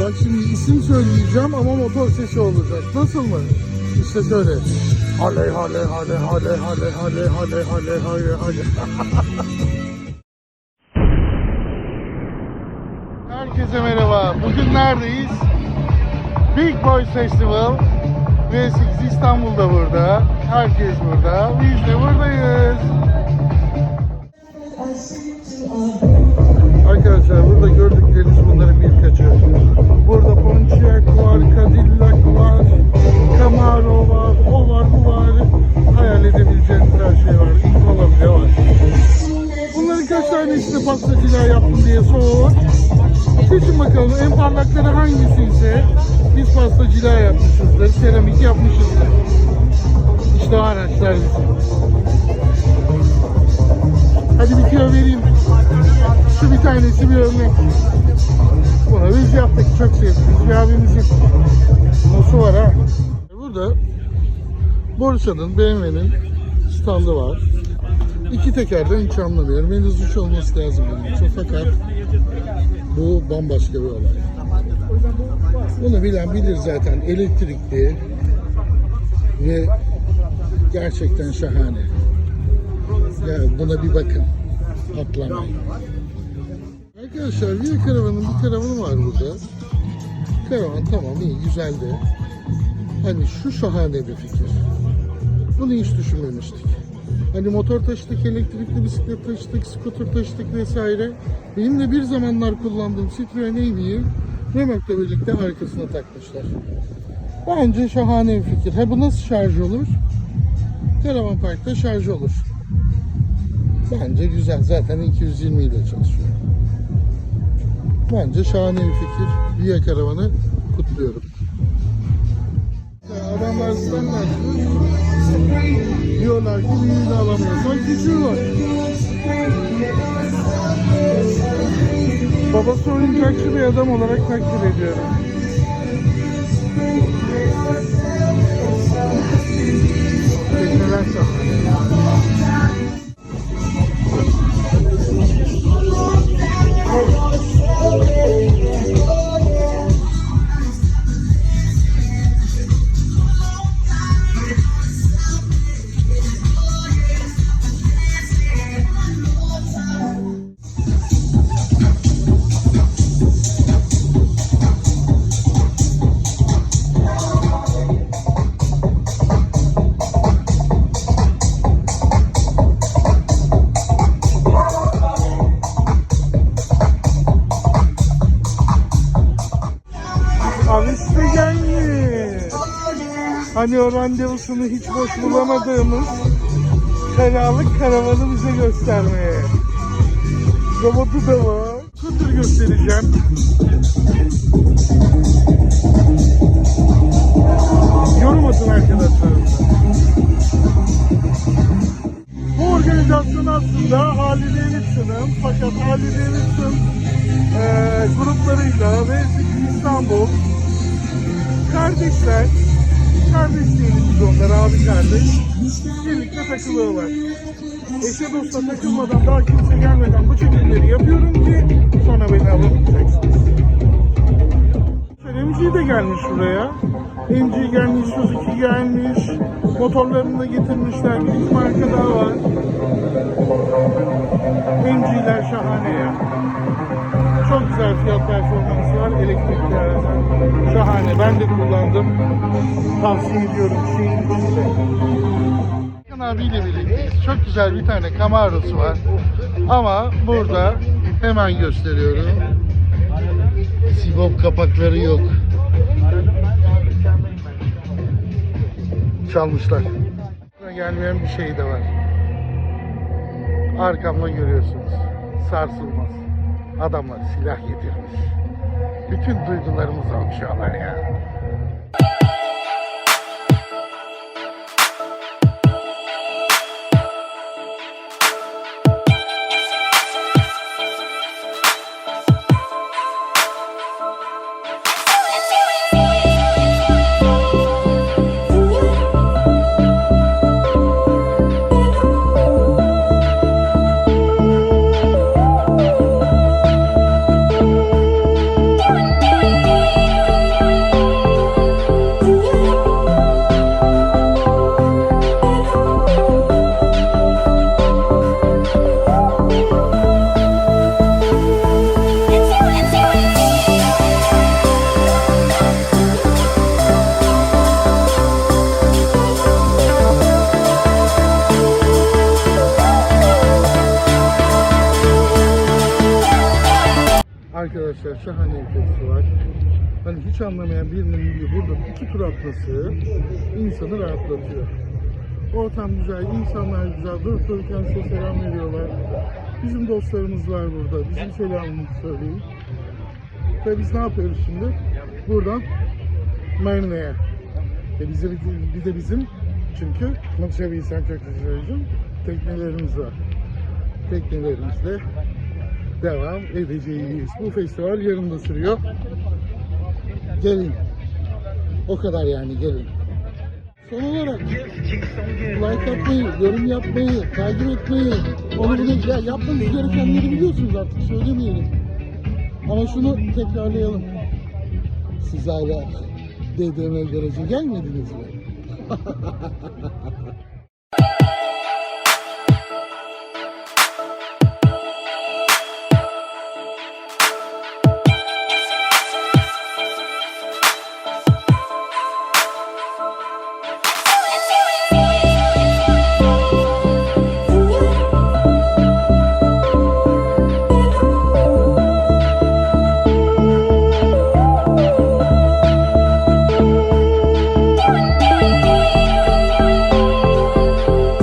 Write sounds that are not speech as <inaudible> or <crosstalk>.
Bak şimdi isim söyleyeceğim ama motor sesi olacak. Nasıl mı? İşte şöyle. Hale hale hale hale hale hale hale hale hale hale. <laughs> Herkese merhaba. Bugün neredeyiz? Big Boys Festival. V8 İstanbul'da burada. Herkes burada. Biz de buradayız. Arkadaşlar burada gördükleriniz bunların birkaçı. Burada Pontiac var, Cadillac var, Camaro var, o var, bu var. Hayal edebileceğiniz her şey var. Impala bile var. Bunların kaç tanesini pastacılığa yaptım diye sor. Seçin bakalım en parlakları hangisi ise biz pastacılığa yapmışızdır, seramik yapmışızdır. İşte o araçlar bizim. Hadi bir tüyo vereyim. Şu bir tanesi bir örnek. Bunu biz yaptık. Çok sevdiğimiz bir abimizin. Nosu var ha. Burada Borsa'nın, BMW'nin standı var. İki tekerden hiç anlamıyorum. En hızlı üç olması lazım benim için. Fakat bu bambaşka bir olay. Bunu bilen bilir zaten. Elektrikli ve gerçekten şahane. Ya buna bir bakın. Atlamayın. Arkadaşlar bir karavanın bir karavanı var burada. Karavan tamam iyi güzel de. Hani şu şahane bir fikir. Bunu hiç düşünmemiştik. Hani motor taşıdık, elektrikli bisiklet taşıdık, scooter taşıdık vesaire. Benim de bir zamanlar kullandığım Citroen AV'yi remorkla birlikte arkasına takmışlar. Bence şahane bir fikir. Ha bu nasıl şarj olur? Karavan parkta şarj olur. Bence güzel. Zaten 220 ile çalışıyor. Bence şahane bir fikir. Via karavanı kutluyorum. Adamlar standart diyorlar ki büyüğünü alamıyorsan küçüğü var. Babası oyuncakçı bir adam olarak takdir ediyorum. Tekneler şahane. Size gelmiş. Hani o randevusunu hiç boş bulamadığımız karalık karavanı bize göstermeye. Robotu da var. Skuter göstereceğim. Yorum atın arkadaşlar. Bu organizasyon aslında Harley Davidson'ın fakat Harley Davidson eee gruplarıyla ve İstanbul kardeşler kardeş diyelim biz onlara abi kardeş birlikte takılıyorlar. Eşe dosta takılmadan daha kimse gelmeden bu çekimleri yapıyorum ki sonra beni alabileceksiniz. MG de gelmiş buraya. MG gelmiş, Suzuki gelmiş. Motorlarını da getirmişler. Bir iki marka daha var. MG'ler şahane ya. Çok güzel fiyat performansı var. Elektrikli. Şahane. Ben de kullandım. Tavsiye ediyorum şehir içinde. Hakan abiyle birlikteyiz. Çok güzel bir tane Camaro'su var. Ama burada hemen gösteriyorum. Sibop kapakları yok. Çalmışlar. Gelmeyen bir şey de var. Arkamda görüyorsunuz. Sarsılmaz. Adamlar silah getirmiş. Bütün duygularımızı okşuyorlar ya. Şahane bir festival. Hani hiç anlamayan birinin bile burada iki tur atması insanı rahatlatıyor. Ortam güzel, insanlar güzel, durup dururken size selam veriyorlar. Bizim dostlarımız var burada, bizim selamımızı söyleyin. Ve biz ne yapıyoruz şimdi? Buradan Marine'ye. E bize, bir de bizim çünkü konuşabilsem çok güzel söyleyeceğim. Teknelerimiz var. Teknelerimizle devam edeceğiz. Bu festival yarın da sürüyor. Gelin. O kadar yani gelin. Son olarak like atmayı, yorum yapmayı, takip etmeyi, onu bunu ya yapmanız gerekenleri biliyorsunuz artık söylemeyelim. Ama şunu tekrarlayalım. Siz hala DDM garaja gelmediniz mi? <laughs>